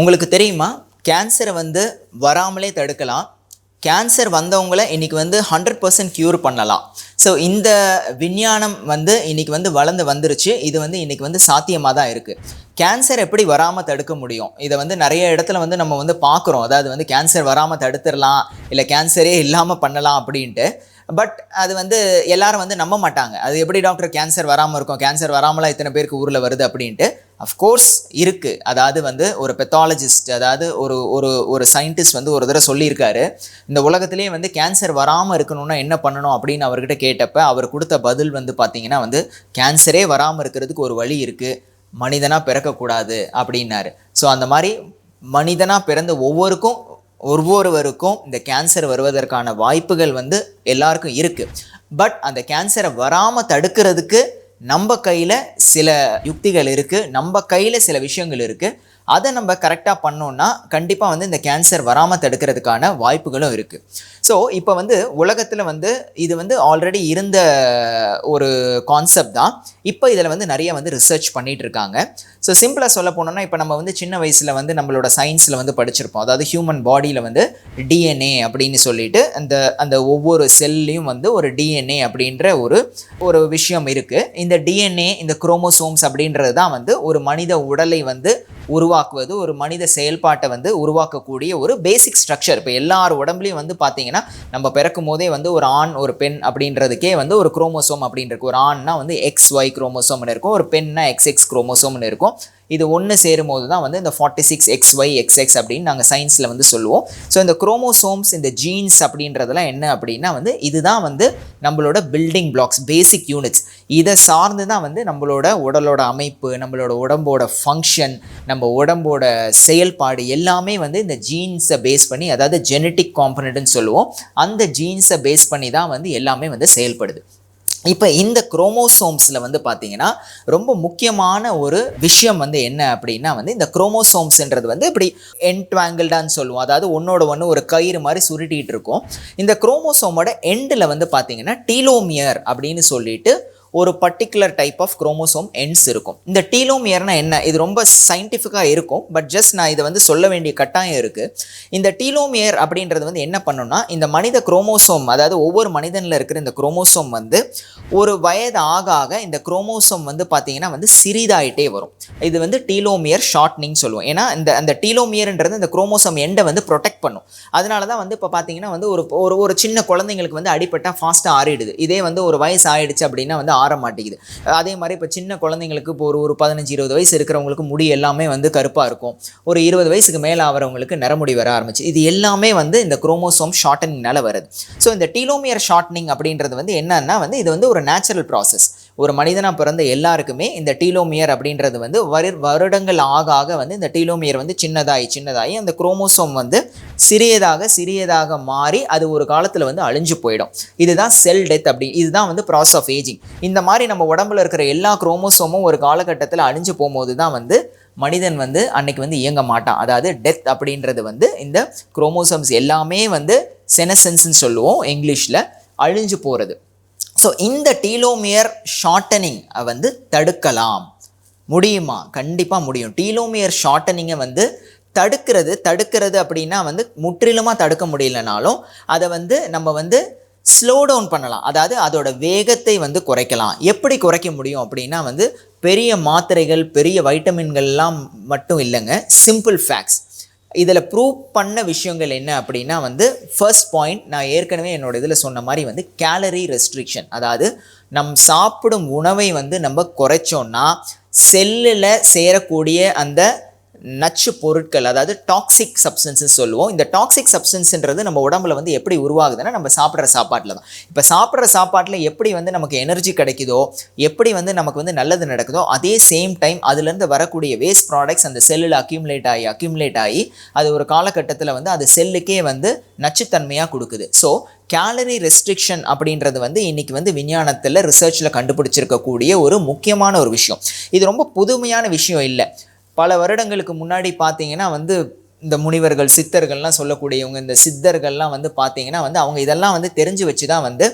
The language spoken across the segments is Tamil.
உங்களுக்கு தெரியுமா? கேன்சரை வந்து வராமலே தடுக்கலாம். கேன்சர் வந்தவங்கள இன்றைக்கி வந்து ஹண்ட்ரட் பர்சன்ட் க்யூர் பண்ணலாம். ஸோ இந்த விஞ்ஞானம் வந்து இன்னைக்கு வந்து வளர்ந்து வந்துருச்சு. இது வந்து இன்றைக்கி வந்து சாத்தியமாக தான் இருக்குது கேன்சர் எப்படி வராமல் தடுக்க முடியும்? இதை வந்து நிறைய இடத்துல வந்து நம்ம வந்து பார்க்குறோம். அதாவது வந்து கேன்சர் வராமல் தடுத்துடலாம் இல்லை கேன்சரே இல்லாமல் பண்ணலாம் அப்படின்ட்டு. பட் அது வந்து எல்லாரும் வந்து நம்ப மாட்டாங்க. அது எப்படி டாக்டர் கேன்சர் வராமல் இருக்கும்? கேன்சர் வராமலாம் இத்தனை பேருக்கு ஊரில் வருது அப்படின்ட்டு அஃப்கோர்ஸ் இருக்குது அதாவது வந்து ஒரு பெத்தாலஜிஸ்ட் அதாவது ஒரு ஒரு ஒரு சயின்டிஸ்ட் வந்து ஒரு தடவை சொல்லியிருக்காரு. இந்த உலகத்துலேயே வந்து கேன்சர் வராமல் இருக்கணும்னா என்ன பண்ணணும் அப்படின்னு அவர்கிட்ட கேட்டப்ப அவர் கொடுத்த பதில் வந்து பார்த்தீங்கன்னா வந்து கேன்சரே வராமல் இருக்கிறதுக்கு ஒரு வழி இருக்குது மனிதனாக பிறக்கக்கூடாது. அப்படின்னாரு. ஸோ அந்த மாதிரி மனிதனாக பிறந்த ஒவ்வொருக்கும் ஒவ்வொருவருக்கும் இந்த கேன்சர் வருவதற்கான வாய்ப்புகள் வந்து எல்லாருக்கும் இருக்குது பட் அந்த கேன்சரை வராமல் தடுக்கிறதுக்கு நம்ம கையில் சில யுக்திகள் இருக்குது நம்ம கையில் சில விஷயங்கள் இருக்குது அதை நம்ம கரெக்டாக பண்ணோன்னா கண்டிப்பாக வந்து இந்த கேன்சர் வராமல் தடுக்கிறதுக்கான வாய்ப்புகளும் இருக்குது ஸோ இப்போ வந்து உலகத்தில் வந்து இது வந்து ஆல்ரெடி இருந்த ஒரு கான்செப்ட் தான். இப்போ இதில் வந்து நிறைய வந்து ரிசர்ச் பண்ணிட்டு இருக்காங்க ஸோ சிம்பிளாக சொல்ல போனோம்னா இப்போ நம்ம வந்து சின்ன வயசில் வந்து நம்மளோட சயின்ஸில் வந்து படிச்சிருப்போம். அதாவது ஹியூமன் பாடியில் வந்து டிஎன்ஏ அப்படின்னு சொல்லிட்டு அந்த அந்த ஒவ்வொரு செல்லையும் வந்து ஒரு டிஎன்ஏ அப்படின்ற ஒரு ஒரு விஷயம் இருக்குது இந்த டிஎன்ஏ இந்த குரோமோசோம்ஸ் அப்படின்றது தான் வந்து ஒரு மனித உடலை வந்து உருவாக்குவது ஒரு மனித செயல்பாட்டை வந்து உருவாக்கக்கூடிய ஒரு பேசிக் ஸ்ட்ரக்சர் இப்போ எல்லார் உடம்புலையும் வந்து பார்த்தீங்கன்னா நம்ம பிறக்கும் போதே வந்து ஒரு ஆண் ஒரு பெண் அப்படின்றதுக்கே வந்து ஒரு குரோமோசோம் அப்படின்றது ஒரு ஆண்னா வந்து எக்ஸ் ஒய் குரோமோசோம்னு இருக்கும். ஒரு பெண்ணா எக்ஸ் எக்ஸ் குரோமோசோம்னு இருக்கும். இது ஒன்று சேரும்போது தான் வந்து இந்த forty six X Y X X அப்படின்னு நாங்கள் சயின்ஸில் வந்து சொல்லுவோம். ஸோ இந்த குரோமோசோம்ஸ் இந்த ஜீன்ஸ் அப்படின்றதெல்லாம் என்ன அப்படின்னா வந்து இதுதான் வந்து நம்மளோட பில்டிங் பிளாக்ஸ் பேசிக் யூனிட்ஸ் இதை சார்ந்து தான் வந்து நம்மளோட உடலோட அமைப்பு நம்மளோட உடம்போட ஃபங்க்ஷன் நம்ம உடம்போட செயல்பாடு எல்லாமே வந்து இந்த ஜீன்ஸை பேஸ் பண்ணி அதாவது ஜெனட்டிக் காம்பனட்னு சொல்லுவோம். அந்த ஜீன்ஸை பேஸ் பண்ணி தான் வந்து எல்லாமே வந்து செயல்படுது. இப்போ இந்த குரோமோசோம்ஸில் வந்து பார்த்தீங்கன்னா ரொம்ப முக்கியமான ஒரு விஷயம் வந்து என்ன அப்படின்னா வந்து இந்த குரோமோசோம்ஸ்ன்றது வந்து இப்படி என்ட்வாங்கிள்டான்னு சொல்லுவோம். அதாவது ஒன்னோட ஒன்று ஒரு கயிறு மாதிரி சுருட்டிகிட்டு இருக்கும். இந்த குரோமோசோமோட எண்டில் வந்து பார்த்தீங்கன்னா டீலோமியர் அப்படின்னு சொல்லிட்டு ஒரு particular type of chromosome ends இருக்கும். இந்த டீலோமியர்னா என்ன? இது ரொம்ப சயின்டிஃபிக்காக இருக்கும் பட் ஜஸ்ட் நான் இதை வந்து சொல்ல வேண்டிய கட்டாயம் இருக்குது இந்த டீலோமியர் அப்படின்றது வந்து என்ன பண்ணுன்னா இந்த மனித குரோமோசோம் அதாவது ஒவ்வொரு மனிதனில் இருக்கிற இந்த குரோமோசோம் வந்து ஒரு வயது ஆக ஆக இந்த குரோமோசோம் வந்து பார்த்திங்கன்னா வந்து சிறிதாயிட்டே வரும். இது வந்து டீலோமியர் ஷார்ட்னிங் சொல்லுவோம். ஏன்னா இந்த அந்த டீலோமியர்ன்றது இந்த குரோமோசோம் எண்டை வந்து ப்ரொடெக்ட் பண்ணும். அதனால தான் வந்து இப்போ பார்த்தீங்கன்னா வந்து ஒரு ஒரு ஒரு சின்ன குழந்தைங்களுக்கு வந்து அடிப்பட்டால் ஃபாஸ்ட்டாக ஆறிடுது. இதே வந்து ஒரு வயசு ஆயிடுச்சு அப்படின்னா வந்து ஆற மாட்டேங்குது. அதே மாதிரி இப்போ சின்ன குழந்தைங்களுக்கு இப்போ ஒரு ஒரு பதினஞ்சு இருபது வயசு இருக்கிறவங்களுக்கு முடி எல்லாமே வந்து கருப்பாக இருக்கும். ஒரு இருபது வயசுக்கு மேலே ஆகிறவங்களுக்கு நரமுடி வர ஆரம்பிச்சு. இது எல்லாமே வந்து இந்த குரோமோசோம் ஷார்டனிங்னால வருது. ஸோ இந்த டீலோமியர் ஷார்ட்னிங் அப்படின்றது வந்து என்னன்னா வந்து இது வந்து ஒரு நேச்சுரல் ப்ராசஸ் ஒரு மனிதனாக பிறந்த எல்லாருக்குமே இந்த டீலோமியர் அப்படின்றது வந்து வரு வருடங்கள் ஆக ஆக வந்து இந்த டீலோமியர் வந்து சின்னதாகி சின்னதாகி அந்த குரோமோசோம் வந்து சிறியதாக சிறியதாக மாறி அது ஒரு காலத்தில் வந்து அழிஞ்சு போயிடும். இதுதான் செல் டெத் அப்படி இதுதான் வந்து ப்ராசஸ் ஆஃப் ஏஜிங். இந்த மாதிரி நம்ம உடம்புல இருக்கிற எல்லா குரோமோசோமும் ஒரு காலகட்டத்தில் அழிஞ்சு போகும்போது தான் வந்து மனிதன் வந்து அன்னைக்கு வந்து இயங்க மாட்டான். அதாவது டெத் அப்படின்றது வந்து இந்த குரோமோசோம்ஸ் எல்லாமே வந்து செனசென்ஸ்ன்னு சொல்லுவோம் இங்கிலீஷில் அழிஞ்சு போகிறது ஸோ இந்த டீலோமியர் ஷார்ட்டனிங் வந்து தடுக்கலாம். முடியுமா? கண்டிப்பாக முடியும். டீலோமியர் ஷார்ட்டனிங்கை வந்து தடுக்கிறது தடுக்கிறது அப்படின்னா வந்து முற்றிலுமாக தடுக்க முடியலனாலும் அதை வந்து நம்ம வந்து ஸ்லோ டவுன் பண்ணலாம். அதாவது அதோட வேகத்தை வந்து குறைக்கலாம். எப்படி குறைக்க முடியும் அப்படின்னா வந்து பெரிய மாத்திரைகள் பெரிய வைட்டமின்கள்லாம் மட்டும் இல்லைங்க. சிம்பிள் ஃபேக்ட்ஸ் இதில் ப்ரூவ் பண்ண விஷயங்கள் என்ன அப்படின்னா வந்து ஃபர்ஸ்ட் பாயிண்ட் நான் ஏற்கனவே என்னோட இதில் சொன்ன மாதிரி வந்து கேலரி ரெஸ்ட்ரிக்ஷன் அதாவது நம் சாப்பிடும் உணவை வந்து நம்ம குறைச்சோன்னா செல்லில் சேரக்கூடிய அந்த நச்சு பொருட்கள் அதாவது டாக்ஸிக் சப்ஸ்டன்சஸ் சொல்லுவோம். இந்த டாக்ஸிக் சப்ஸ்டன்ஸ்ன்றது நம்ம உடம்புல வந்து எப்படி உருவாகுதுன்னா நம்ம சாப்பிட்ற சாப்பாட்டில் தான். இப்போ சாப்பிட்ற சாப்பாட்டில் எப்படி வந்து நமக்கு எனர்ஜி கிடைக்குதோ எப்படி வந்து நமக்கு வந்து நல்லது நடக்குதோ அதே சேம் டைம் அதுலேருந்து வரக்கூடிய வேஸ்ட் ப்ராடக்ட்ஸ் அந்த செல்லில் அக்யூமுலேட் ஆகி அக்யூமுலேட் ஆகி அது ஒரு காலகட்டத்தில் வந்து அது செல்லுக்கே வந்து நச்சுத்தன்மையாக கொடுக்குது. ஸோ கேலரி ரெஸ்ட்ரிக்ஷன் அப்படின்றது வந்து இன்றைக்கி வந்து விஞ்ஞானத்தில் ரிசர்ச்சில் கண்டுபிடிச்சிருக்கக்கூடிய ஒரு முக்கியமான ஒரு விஷயம். இது ரொம்ப புதுமையான விஷயம் இல்லை. பல வருடங்களுக்கு முன்னாடி பார்த்தீங்கன்னா வந்து இந்த முனிவர்கள் சித்தர்கள்லாம் சொல்லக்கூடியவங்க இந்த சித்தர்கள்லாம் வந்து பார்த்தீங்கன்னா வந்து அவங்க இதெல்லாம் வந்து தெரிஞ்சு வச்சு தான் வந்து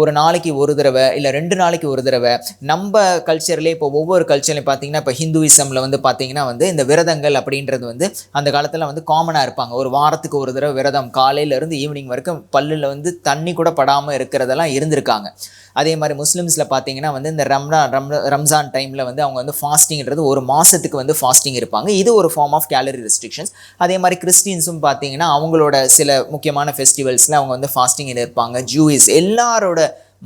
ஒரு நாளைக்கு ஒரு தடவை இல்லை ரெண்டு நாளைக்கு ஒரு தடவை நம்ம கல்ச்சர்லேயே இப்போ ஒவ்வொரு கல்ச்சர்லையும் பார்த்தீங்கன்னா இப்போ ஹிந்துவிசமில் வந்து பார்த்தீங்கன்னா வந்து இந்த விரதங்கள் அப்படின்றது வந்து அந்த காலத்தில் வந்து காமனாக இருப்பாங்க. ஒரு வாரத்துக்கு ஒரு தடவை விரதம் காலையிலேருந்து ஈவினிங் வரைக்கும் பல்லில் வந்து தண்ணி கூட படாமல் இருக்கிறதெல்லாம் இருந்திருக்காங்க. அதே மாதிரி முஸ்லிம்ஸில் பார்த்தீங்கன்னா வந்து இந்த ரம்ஜான் ரம் ரம்ஜான் டைமில் வந்து அவங்க வந்து ஃபாஸ்டிங்கிறது ஒரு மாதத்துக்கு வந்து ஃபாஸ்டிங் இருப்பாங்க. இது ஒரு ஃபார்ம் ஆஃப் கேலரி ரெஸ்ட்ரிக்ஷன்ஸ் அதே மாதிரி கிறிஸ்டின்ஸும் பார்த்தீங்கன்னா அவங்களோட சில முக்கியமான ஃபெஸ்டிவல்ஸில் அவங்க வந்து ஃபாஸ்டிங்கில் இருப்பாங்க. ஜூயிஸ் எல்லாரோட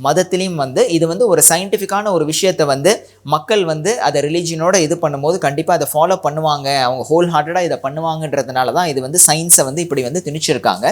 மதத்திலையும் வந்து இது வந்து ஒரு சயின்டிஃபிக்கான ஒரு விஷயத்தை வந்து மக்கள் வந்து அதை ரிலீஜியனோட இது பண்ணும்போது கண்டிப்பாக அதை ஃபாலோ பண்ணுவாங்க. அவங்க ஹோல் ஹார்ட்டடாக இதை பண்ணுவாங்கன்றதுனால தான் இது வந்து சயின்ஸை வந்து இப்படி வந்து திணிச்சிருக்காங்க.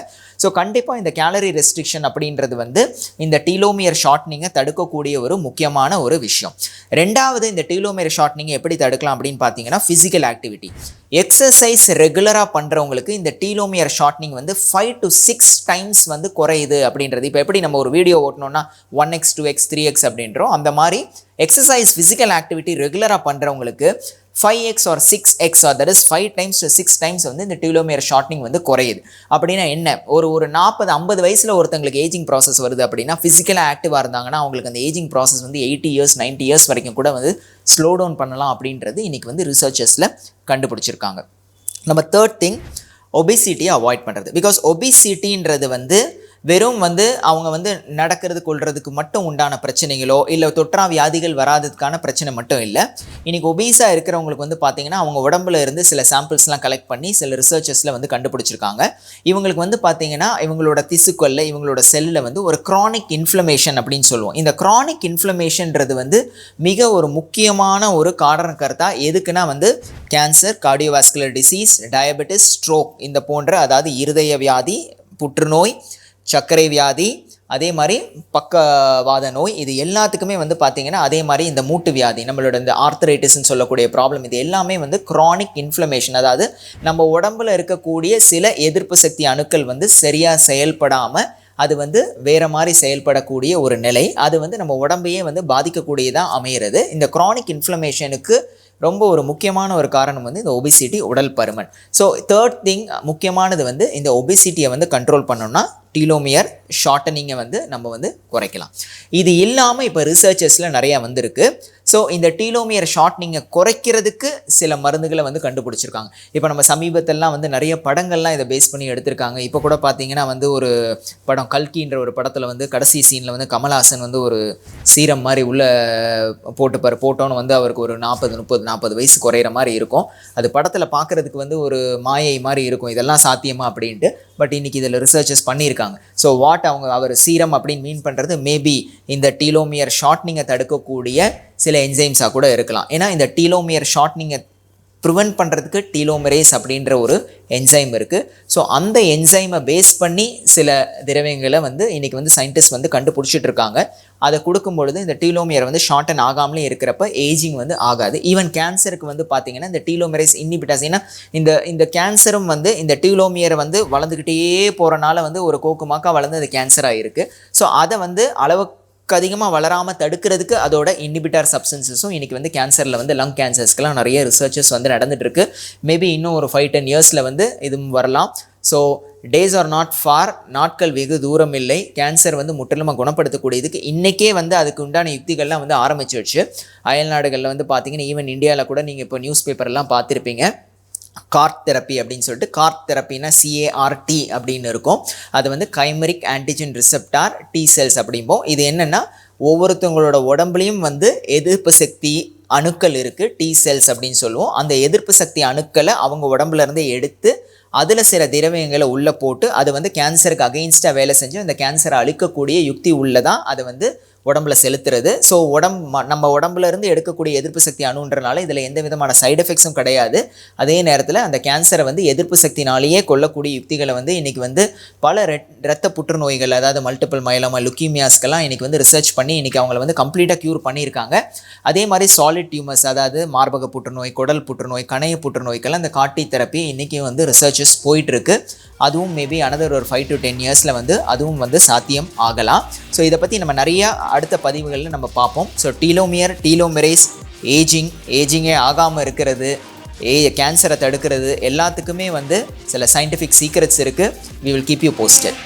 ஸோ கண்டிப்பாக இந்த கேலரி ரெஸ்ட்ரிக்ஷன் அப்படின்றது வந்து இந்த டீலோமியர் ஷார்ட்னிங்கை தடுக்கக்கூடிய ஒரு முக்கியமான ஒரு விஷயம். ரெண்டாவது இந்த டீலோமியர் ஷார்ட்னிங்கை எப்படி தடுக்கலாம் அப்படின்னு பார்த்தீங்கன்னா ஃபிசிக்கல் ஆக்டிவிட்டி எக்ஸசைஸ் ரெகுலராக பண்ணுறவங்களுக்கு இந்த டீலோமியர் ஷார்ட்னிங் வந்து ஃபைவ் டு சிக்ஸ் டைம்ஸ் வந்து குறையுது அப்படின்றது. இப்போ எப்படி நம்ம ஒரு video ஓட்டணும்னா one X two X three X அப்படின்றோம். அந்த மாதிரி எக்ஸசைஸ் ஃபிசிக்கல் ஆக்டிவிட்டி ரெகுலராக பண்ணுறவங்களுக்கு five X or six X or that is five times to six times வந்து இந்த டியூலோமியர் ஷார்ட்னிங் வந்து குறையுது. அப்படின்னா என்ன? ஒரு ஒரு நாற்பது ஐம்பது வயசில் ஒருத்தங்களுக்கு ஏஜிங் ப்ராசஸ் வருது அப்படின்னா ஃபிசிக்கலாக ஆக்டிவாக இருந்தாங்கன்னா அவங்களுக்கு அந்த ஏஜிங் ப்ராசஸ் வந்து எயிட்டி இயர்ஸ் நைன்ட்டி இயர்ஸ் வரைக்கும் கூட வந்து ஸ்லோ டவுன் பண்ணலாம் அப்படின்றது இன்றைக்கி வந்து ரிசர்ச்சர்ஸில் கண்டுபிடிச்சிருக்காங்க. நம்ம தேர்ட் திங் ஒபிசிட்டியை அவாய்ட் பண்ணுறது பிகாஸ் ஒபிசிட்டின்றது வந்து வெறும் வந்து அவங்க வந்து நடக்கிறது கொள்றதுக்கு மட்டும் உண்டான பிரச்சனைகளோ இல்லை தொற்றா வியாதிகள் வராததுக்கான பிரச்சனை மட்டும் இல்லை. இன்னைக்கு ஒபீஸாக இருக்கிறவங்களுக்கு வந்து பார்த்தீங்கன்னா அவங்க உடம்புல இருந்து சில சாம்பிள்ஸ்லாம் கலெக்ட் பண்ணி சில ரிசர்ச்சஸில் வந்து கண்டுபிடிச்சிருக்காங்க. இவங்களுக்கு வந்து பார்த்தீங்கன்னா இவங்களோட திசுக்கல்ல இவங்களோட செல்லில் வந்து ஒரு க்ரானிக் இன்ஃப்ளமேஷன் அப்படின்னு சொல்லுவோம். இந்த க்ரானிக் இன்ஃப்ளமேஷன்ன்றது வந்து மிக ஒரு முக்கியமான ஒரு காரண கருத்தா எதுக்குன்னா வந்து cancer cardiovascular disease diabetes stroke இந்த போன்ற அதாவது இருதய வியாதி புற்றுநோய் சர்க்கரை வியாதி அதே மாதிரி பக்கவாத நோய் இது எல்லாத்துக்குமே வந்து பார்த்தீங்கன்னா அதே மாதிரி இந்த மூட்டு வியாதி நம்மளோட இந்த ஆர்த்தரைட்டிஸ்ன்னு சொல்லக்கூடிய ப்ராப்ளம் இது எல்லாமே வந்து க்ரானிக் இன்ஃப்ளமேஷன் அதாவது நம்ம உடம்புல இருக்கக்கூடிய சில எதிர்ப்பு சக்தி அணுக்கள் வந்து சரியாக செயல்படாமல் அது வந்து வேறு மாதிரி செயல்படக்கூடிய ஒரு நிலை அது வந்து நம்ம உடம்பையே வந்து பாதிக்கக்கூடியதாக அமையிறது. இந்த க்ரானிக் இன்ஃப்ளமேஷனுக்கு ரொம்ப ஒரு முக்கியமான ஒரு காரணம் வந்து இந்த ஒபிசிட்டி உடல் பருமன். ஸோ தேர்ட் திங் முக்கியமானது வந்து இந்த ஒபிசிட்டியை வந்து கண்ட்ரோல் பண்ணோம்னா டீலோமியர் ஷார்ட்டனிங்கை வந்து நம்ம வந்து குறைக்கலாம். இது இல்லாமல் இப்போ ரிசர்ச்சஸில் நிறையா வந்திருக்கு. ஸோ இந்த டீலோமியர் ஷார்ட்னிங்கை குறைக்கிறதுக்கு சில மருந்துகளை வந்து கண்டுபிடிச்சிருக்காங்க. இப்போ நம்ம சமீபத்திலலாம் வந்து நிறைய படங்கள்லாம் இதை பேஸ் பண்ணி எடுத்திருக்காங்க. இப்போ கூட பார்த்தீங்கன்னா வந்து ஒரு படம் கல்கின்ற ஒரு படத்தில் வந்து கடைசி சீனில் வந்து கமல்ஹாசன் வந்து ஒரு சீரம் மாதிரி உள்ளே போட்டுப்பார் போட்டோன்னு வந்து அவருக்கு ஒரு நாற்பது முப்பது நாற்பது வயசு குறையிற மாதிரி இருக்கும். அது படத்தில் பார்க்குறதுக்கு வந்து ஒரு மாயை மாதிரி இருக்கும். இதெல்லாம் சாத்தியமா அப்படின்ட்டு பட் இன்றைக்கி இதில் ரிசர்ச்சஸ் பண்ணியிருக்காங்க. ஸோ வாட் அவங்க அவர் சீரம் அப்படின்னு மீன் பண்ணுறது மேபி இந்த டீலோமியர் ஷார்ட்னிங்கை தடுக்கக்கூடிய சில என்சைம்ஸாக கூட இருக்கலாம். ஏன்னா இந்த டீலோமியர் ஷார்ட்னிங்கை ப்ரிவென்ட் பண்ணுறதுக்கு டீலோமரேஸ் அப்படின்ற ஒரு என்சைம் இருக்குது ஸோ அந்த என்சைமை பேஸ் பண்ணி சில திரவியங்களை வந்து இன்றைக்கி வந்து சயின்டிஸ்ட் வந்து கண்டுபிடிச்சிட்டு இருக்காங்க. அதை கொடுக்கும் பொழுது இந்த டீலோமியர் வந்து ஷார்டன் ஆகாமலே இருக்கிறப்ப ஏஜிங் வந்து ஆகாது. ஈவன் கேன்சருக்கு வந்து பார்த்திங்கன்னா இந்த டீலோமரேஸ் இன்னிபிட்டாஸ் ஏன்னா இந்த இந்த கேன்சரும் வந்து இந்த டீலோமியரை வந்து வளர்ந்துக்கிட்டே போகிறனால வந்து ஒரு கோக்குமாக்கா வளர்ந்து அது கேன்சராக இருக்குது ஸோ அதை வந்து அளவு அளவுக்கு அதிகமாக வளராமல் தடுக்கிறதுக்கு அதோட இன்ஹிபிட்டார் சப்ஸ்டன்சஸும் இன்றைக்கி வந்து கேன்சரில் வந்து லங் கேன்சர்ஸ்க்கெலாம் நிறைய ரிசர்ச்சஸ் வந்து நடந்துகிட்ருக்கு மேபி இன்னும் ஒரு ஃபைவ் டென் இயர்ஸில் வந்து இதுவும் வரலாம். So days are not far நாட்கள் வெகு தூரம் இல்லை. கேன்சர் வந்து முற்றிலுமாக குணப்படுத்தக்கூடியதுக்கு இன்றைக்கே வந்து அதுக்கு உண்டான யுக்திகள்லாம் வந்து ஆரம்பிச்சிடுச்சு அயல் நாடுகளில் வந்து பார்த்தீங்கன்னா ஈவன் இந்தியாவில் கூட நீங்கள் இப்போ நியூஸ் பேப்பர்லாம் பார்த்துருப்பீங்க. கார்ட் தெரப்பி அப்படின்னு சொல்லிட்டு கார்ட் தெரப்பினா சிஏஆர்டி அப்படின்னு இருக்கும். அது வந்து chimeric antigen receptor T cells அப்படிம்போம். இது என்னென்னா ஒவ்வொருத்தவங்களோட உடம்புலையும் வந்து எதிர்ப்பு சக்தி அணுக்கள் இருக்குது டி செல்ஸ் அப்படின்னு சொல்லுவோம். அந்த எதிர்ப்பு சக்தி அணுக்களை அவங்க உடம்புலேருந்து எடுத்து அதில் சில திரவியங்களை உள்ளே போட்டு அது வந்து கேன்சருக்கு அகெயின்ஸ்டாக வேலை செஞ்சு அந்த கேன்சரை அழிக்கக்கூடிய யுக்தி உள்ளதான் அதை வந்து உடம்புல செலுத்துறது. ஸோ உடம்பு நம்ம உடம்புல இருந்து எடுக்கக்கூடிய எதிர்ப்பு சக்தி அணுன்றனால இதில் எந்த விதமான சைடு எஃபெக்ட்ஸும் கிடையாது. அதே நேரத்தில் அந்த கேன்சரை வந்து எதிர்ப்பு சக்தினாலேயே கொல்லக்கூடிய யுக்திகளை வந்து இன்றைக்கி வந்து பல ரெட் ரத்த புற்றுநோய்கள் அதாவது மல்டிபிள் மயலமா லுக்கீமியாஸ்க்கெல்லாம் இன்றைக்கி வந்து ரிசர்ச் பண்ணி இன்றைக்கி அவங்கள வந்து கம்ப்ளீட்டாக க்யூர் பண்ணியிருக்காங்க. அதே மாதிரி சாலிட் டியூமர்ஸ் அதாவது மார்பக புற்றுநோய் குடல் புற்றுநோய் கணைய புற்றுநோய்க்கெல்லாம் அந்த காட்டி தெரப்பி இன்றைக்கி வந்து ரிசர்ச்சஸ் போயிட்டுருக்கு அதுவும் மேபி அனதர் ஒரு ஃபைவ் டு டென் இயர்ஸில் வந்து அதுவும் வந்து சாத்தியம் ஆகலாம். ஸோ இதை பற்றி நம்ம நிறையா அடுத்த பதிவுகளில் நம்ம பார்ப்போம். ஸோ டீலோமியர் டீலோமெரேஸ் ஏஜிங் ஏஜிங்கே ஆகாமல் இருக்கிறது ஏ கேன்சரை தடுக்கிறது எல்லாத்துக்குமே வந்து சில சயின்டிஃபிக் சீக்ரெட்ஸ் இருக்குது we will keep you posted